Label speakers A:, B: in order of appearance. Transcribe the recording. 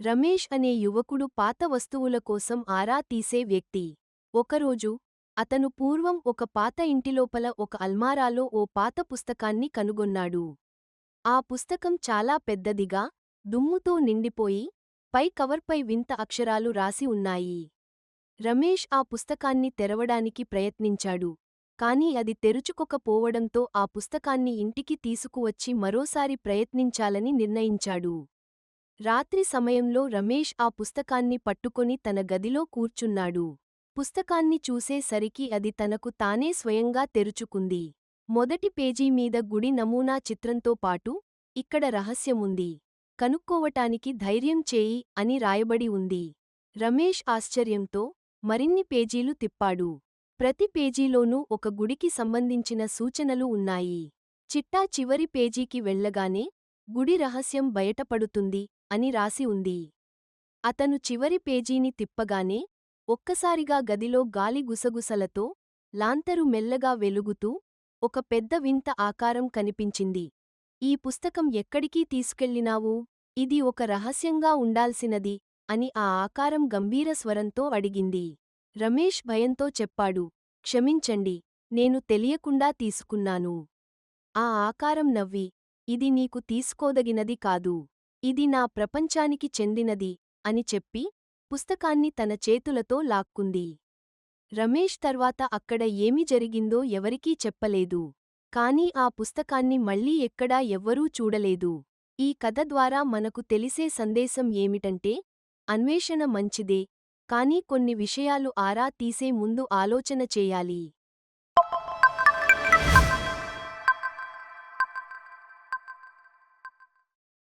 A: రమేష్ అనే యువకుడు పాత వస్తువుల కోసం ఆరా తీసే వ్యక్తి. ఒకరోజు అతను పూర్వం ఒక పాత ఇంటిలోపల ఒక అల్మారాలో ఓ పాత పుస్తకాన్ని కనుగొన్నాడు. ఆ పుస్తకం చాలా పెద్దదిగా దుమ్ముతో నిండిపోయి పై కవర్పై వింత అక్షరాలు రాసి ఉన్నాయి. రమేష్ ఆ పుస్తకాన్ని తెరవడానికి ప్రయత్నించాడు కాని అది తెరుచుకొకపోవడంతో ఆ పుస్తకాన్ని ఇంటికి తీసుకువచ్చి మరోసారి ప్రయత్నించాలని నిర్ణయించాడు. రాత్రి సమయంలో రమేష్ ఆ పుస్తకాన్ని పట్టుకొని తన గదిలో కూర్చున్నాడు. పుస్తకాన్ని చూసేసరికి అది తనకు తానే స్వయంగా తెరుచుకుంది. మొదటి పేజీ మీద గుడి నమూనా చిత్రంతో పాటు ఇక్కడ రహస్యముంది. కనుక్కోవటానికి ధైర్యం చేయి అని రాయబడి ఉంది. రమేష్ ఆశ్చర్యంతో మరిన్ని పేజీలు తిప్పాడు. ప్రతి పేజీలోనూ ఒక గుడికి సంబంధించిన సూచనలు ఉన్నాయి. చిట్టా చివరి పేజీకి వెళ్ళగానే గుడి రహస్యం బయటపడుతుంది అని రాసి ఉంది. అతను చివరి పేజీని తిప్పగానే ఒక్కసారిగా గదిలో గాలి గుసగుసలతో లాంతరు మెల్లగా వెలుగుతూ ఒక పెద్ద వింత ఆకారం కనిపించింది. ఈ పుస్తకం ఎక్కడికీ తీసుకెళ్ళినావు ఇది ఒక రహస్యంగా ఉండాల్సినది అని ఆ ఆకారం గంభీర స్వరంతో అడిగింది. రమేష్ భయంతో చెప్పాడు క్షమించండి నేను తెలియకుండా తీసుకున్నాను. ఆ ఆకారం నవ్వి ఇది నీకు తీసుకోదగినది కాదు. ఇది నా ప్రపంచానికి చెందినది అని చెప్పి పుస్తకాన్ని తన చేతులతో లాక్కుంది. రమేష్ తర్వాత అక్కడ ఏమి జరిగిందో ఎవరికీ చెప్పలేదు. కాని ఆ పుస్తకాన్ని మళ్ళీ ఎక్కడా ఎవ్వరూ చూడలేదు. ఈ కథ ద్వారా మనకు తెలిసే సందేశం ఏమిటంటే అన్వేషణ మంచిదే కానీ కొన్ని విషయాలు ఆరా తీసే ముందు ఆలోచన చేయాలి.